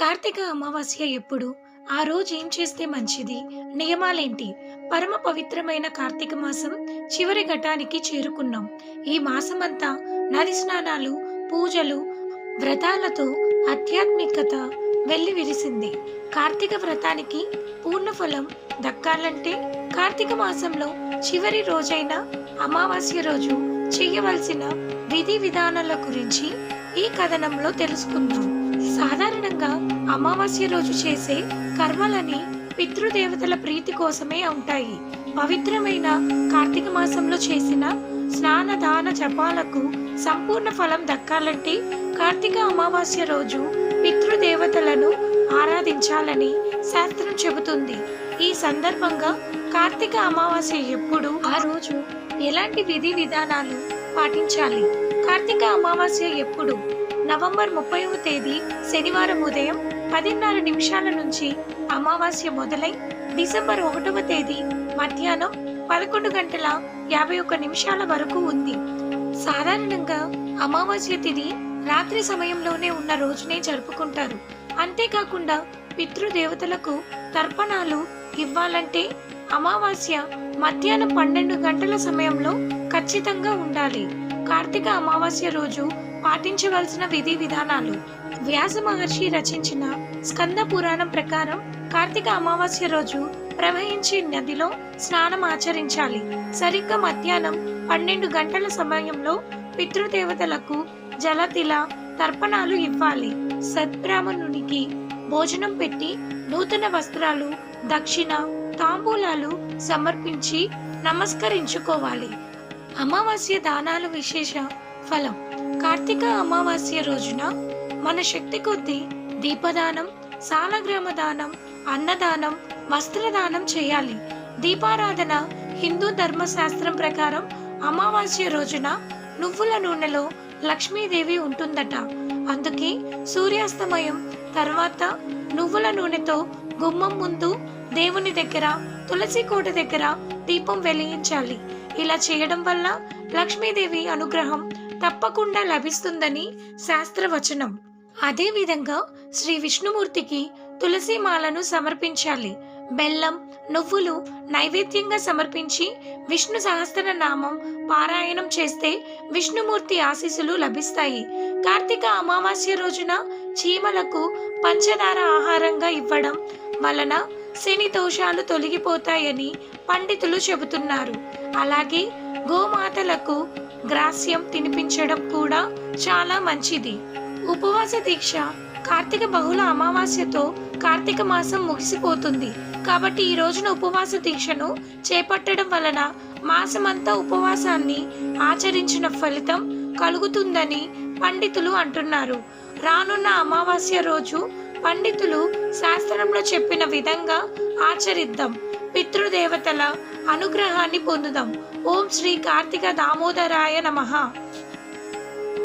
కార్తీక అమావాస్య ఎప్పుడు? ఆ రోజు ఏం చేస్తే మంచిది? నియమాలేంటి? పరమ పవిత్రమైన కార్తీక మాసం చివరి ఘటానికి చేరుకున్నాం. ఈ మాసమంతా నది స్నానాలు పూజలు వ్రతాలతో ఆధ్యాత్మికత వెళ్ళి విరిసింది కార్తీక వ్రతానికి పూర్ణ ఫలం దక్కాలంటే కార్తీక మాసంలో చివరి రోజైన అమావాస్య రోజు చేయవలసిన విధి విధానాల గురించి ఈ కథనంలో తెలుసుకుందాం. సాధారణంగా అమావాస్య రోజు చేసే కర్మలని పితృదేవతల ప్రీతి కోసమే ఉంటాయి. పవిత్రమైన కార్తీక మాసంలో చేసిన స్నాన దాన జపాలకు సంపూర్ణ ఫలం దక్కాలంటే కార్తీక అమావాస్య రోజు పితృదేవతలను ఆరాధించాలని శాస్త్రం చెబుతుంది. ఈ సందర్భంగా కార్తీక అమావాస్య ఎప్పుడు ఆ రోజు ఎలాంటి విధి విధానాలు పాటించాలి? కార్తీక అమావాస్య ఎప్పుడు నవంబర్ ముప్పైవ తేదీ శనివారం ఉదయం పదిన్నర నిమిషాల నుంచి అమావాస్య మొదలై డిసెంబర్ ఒకటవ తేదీ మధ్యాహ్నం పదకొండు గంటల యాభై ఒక్క నిమిషాల వరకు ఉంది. సాధారణంగా అమావాస్య తిథి రాత్రి సమయంలోనే ఉన్న రోజునే జరుపుకుంటారు. అంతేకాకుండా పితృదేవతలకు తర్పణాలు ఇవ్వాలంటే అమావాస్య మధ్యాహ్నం పన్నెండు గంటల సమయంలో ఖచ్చితంగా ఉండాలి. కార్తీక అమావాస్య రోజు పాటించవలసిన విధి విధానాలు. వ్యాస మహర్షి రచించిన స్కంద పురాణం ప్రకారం కార్తీక అమావాస్య రోజు ప్రవహించే నదిలో స్నానం ఆచరించాలి. సరిగ్గా మధ్యాహ్నం పన్నెండు గంటల సమయంలో పితృదేవతలకు జలతిల తర్పణాలు ఇవ్వాలి. సద్బ్రాహ్మణునికి భోజనం పెట్టి నూతన వస్త్రాలు దక్షిణ తాంబూలాలు సమర్పించి నమస్కరించుకోవాలి. అమావాస్య దానాలు విశేష ఫలం. కార్తీక అమావాస్య రోజున మన శక్తి కొద్దీ దీపదానం సాలగ్రామ దానం అన్నదానం వస్త్రదానం చేయాలి. దీపారాధన హిందూ ధర్మశాస్త్రం ప్రకారం అమావాస్య రోజున నువ్వుల నూనెలో లక్ష్మీదేవి ఉంటుందట. అందుకే సూర్యాస్తమయం తర్వాత నువ్వుల నూనెతో గుమ్మం ముందు దేవుని దగ్గర తులసి కోట దగ్గర దీపం వెలిగించాలి. ఇలా చేయడం వల్ల లక్ష్మీదేవి అనుగ్రహం తప్పకుండా లభిస్తుందని శాస్త్రవచనం. అదేవిధంగా శ్రీ విష్ణుమూర్తికి తులసి మాలను సమర్పించాలి. బెల్లం నువ్వులు నైవేద్యంగా సమర్పించి విష్ణు సహస్రనామం పారాయణం చేస్తే విష్ణుమూర్తి ఆశీస్సులు లభిస్తాయి. కార్తీక అమావాస్య రోజున చీమలకు పంచదార ఆహారంగా ఇవ్వడం వలన శని దోషాలు తొలగిపోతాయని పండితులు చెబుతున్నారు. అలాగే గోమాతలకు గ్రాస్యం తినిపించడం కూడా చాలా మంచిది. ఉపవాస దీక్ష కార్తీక బహుళ అమావాస్యతో కార్తీక మాసం ముగిసిపోతుంది. కాబట్టి ఈ రోజున ఉపవాస దీక్షను చేపట్టడం వలన మాసమంతా ఉపవాసాన్ని ఆచరించిన ఫలితం కలుగుతుందని పండితులు అంటున్నారు. రానున్న అమావాస్య రోజు పండితులు శాస్త్రంలో చెప్పిన విధంగా ఆచరిద్దాం. పితృదేవతల అనుగ్రహాన్ని పొందుదాం. ఓం శ్రీ కార్తీక దామోదరాయ నమః.